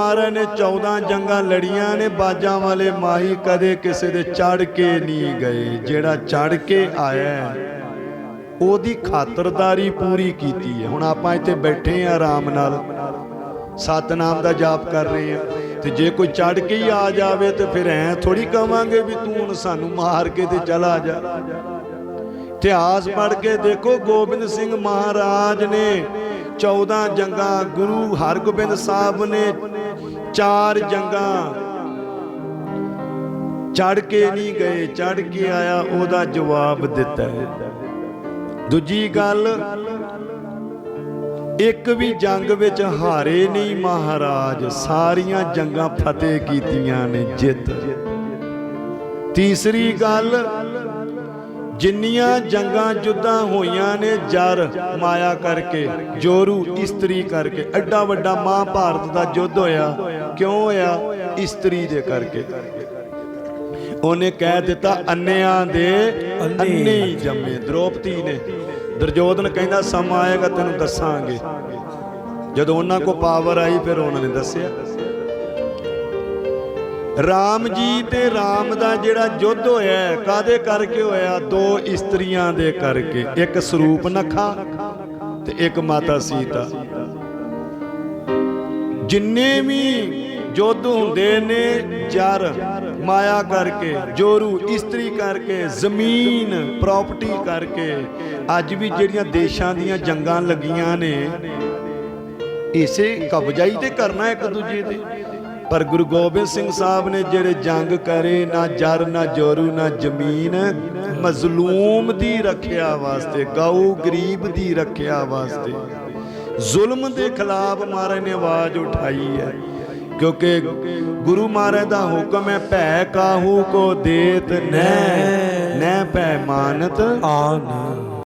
ਮਹਾਰਾਜ 14 ਜੰਗਾਂ ਲੜੀਆਂ ਨੇ, ਬਾਜਾਂ ਵਾਲੇ ਮਾਹੀ ਕਦੇ ਕਿਸੇ ਦੇ ਚੜ ਕੇ ਨਹੀਂ ਗਏ। ਜਿਹੜਾ ਚੜ ਕੇ ਆਇਆ ਉਹਦੀ ਖਾਤਰਦਾਰੀ ਪੂਰੀ ਕੀਤੀ ਹੈ। ਹੁਣ ਆਪਾਂ ਇੱਥੇ ਬੈਠੇ ਆ ਆਰਾਮ ਨਾਲ। ਸਤਨਾਮ ਦਾ ਜਾਪ ਕਰ ਰਹੇ ਆ ਤੇ ਜੇ ਕੋਈ ਚੜ ਕੇ ਹੀ ਆ ਜਾਵੇ ਤੇ ਫਿਰ ਐ ਥੋੜੀ ਕਵਾਂਗੇ ਵੀ ਤੂੰ ਹੁਣ ਸਾਨੂੰ ਮਾਰ ਕੇ ਤੇ ਚਲਾ ਜਾ। ਇਤਿਹਾਸ ਪੜ੍ਹ ਕੇ ਦੇਖੋ, ਗੋਬਿੰਦ ਸਿੰਘ ਮਹਾਰਾਜ ਨੇ 14 ਜੰਗਾਂ ਗੁਰੂ ਹਰਗੋਬਿੰਦ ਸਾਹਿਬ ਨੇ ਚਾਰ ਜੰਗਾਂ ਚੜ ਕੇ ਨਹੀਂ ਗਏ, ਚੜ ਕੇ ਆਇਆ, ਉਹਦਾ ਜਵਾਬ ਦਿੱਤਾ। ਦੂਜੀ ਗੱਲ, ਇੱਕ ਵੀ ਜੰਗ ਵਿੱਚ ਹਾਰੇ ਨਹੀਂ ਮਹਾਰਾਜ, ਸਾਰੀਆਂ ਜੰਗਾਂ ਫਤਿਹ ਕੀਤੀਆਂ ਨੇ ਜਿੱਤ। ਤੀਸਰੀ ਗੱਲ ਜਿੰਨੀਆਂ ਜੰਗਾਂ ਜੁੱਦਾਂ ਹੋਈਆਂ ਨੇ ਜਰ ਮਾਇਆ ਕਰਕੇ ਜੋਰੂ ਇਸਤਰੀ ਕਰਕੇ ਐਡਾ ਵੱਡਾ ਮਹਾਭਾਰਤ ਦਾ ਯੁੱਧ ਹੋਇਆ ਕਿਉਂ ਹੋਇਆ? ਇਸਤਰੀ ਦੇ ਕਰਕੇ। ਉਹਨੇ ਕਹਿ ਦਿੱਤਾ ਅੰਨਿਆਂ ਦੇ ਅੰਨੇ ਜੰਮੇ ਦ੍ਰੋਪਦੀ ਨੇ। ਦੁਰਜੋਧਨ ਕਹਿੰਦਾ ਸਮਾਂ ਆਏਗਾ ਤੈਨੂੰ ਦੱਸਾਂਗੇ। ਜਦੋਂ ਉਹਨਾਂ ਕੋ ਪਾਵਰ ਆਈ ਫਿਰ ਉਹਨਾਂ ਨੇ ਦੱਸਿਆ। ਰਾਮ ਜੀ ਤੇ ਰਾਮ ਦਾ ਜਿਹੜਾ ਯੁੱਧ ਹੋਇਆ ਹੈ, ਕਾਦੇ ਕਰਕੇ ਹੋਇਆ? ਦੋ ਇਸਤਰੀਆਂ ਦੇ ਕਰਕੇ। ਇੱਕ ਸਰੂਪ ਨਖਾ ਤੇ ਇੱਕ ਮਾਤਾ ਸੀਤਾ। ਜਿੰਨੇ ਵੀ ਯੁੱਧ ਹੁੰਦੇ ਨੇ ਜਰ ਮਾਇਆ ਕਰਕੇ ਜੋਰੂ ਇਸਤਰੀ ਕਰਕੇ ਜ਼ਮੀਨ ਪ੍ਰਾਪਰਟੀ ਕਰਕੇ ਅੱਜ ਵੀ ਜਿਹੜੀਆਂ ਦੇਸ਼ਾਂ ਦੀਆਂ ਜੰਗਾਂ ਲੱਗੀਆਂ ਨੇ ਇਸੇ ਕਬਜ਼ਾ ਹੀ ਤੇ ਕਰਨਾ ਇੱਕ ਦੂਜੇ ਤੇ। ਪਰ ਗੁਰੂ ਗੋਬਿੰਦ ਸਿੰਘ ਸਾਹਿਬ ਨੇ ਜਿਹੜੇ ਜੰਗ ਕਰੇ, ਨਾ ਜਰ, ਨਾ ਜੋਰੂ, ਨਾ ਜ਼ਮੀਨ, ਮਜ਼ਲੂਮ ਦੀ ਰੱਖਿਆ ਵਾਸਤੇ ਗਾਉ ਗਰੀਬ ਦੀ ਰੱਖਿਆ ਵਾਸਤੇ, ਜ਼ੁਲਮ ਦੇ ਖਿਲਾਫ ਮਹਾਰਾਜ ਨੇ ਆਵਾਜ਼ ਉਠਾਈ ਹੈ। ਕਿਉਂਕਿ ਗੁਰੂ ਮਹਾਰਾਜ ਦਾ ਹੁਕਮ ਹੈ, ਭੈ ਕਾਹੂ ਕੋ ਦੇਤ ਨੈ ਨੈ ਭੈ ਆਨ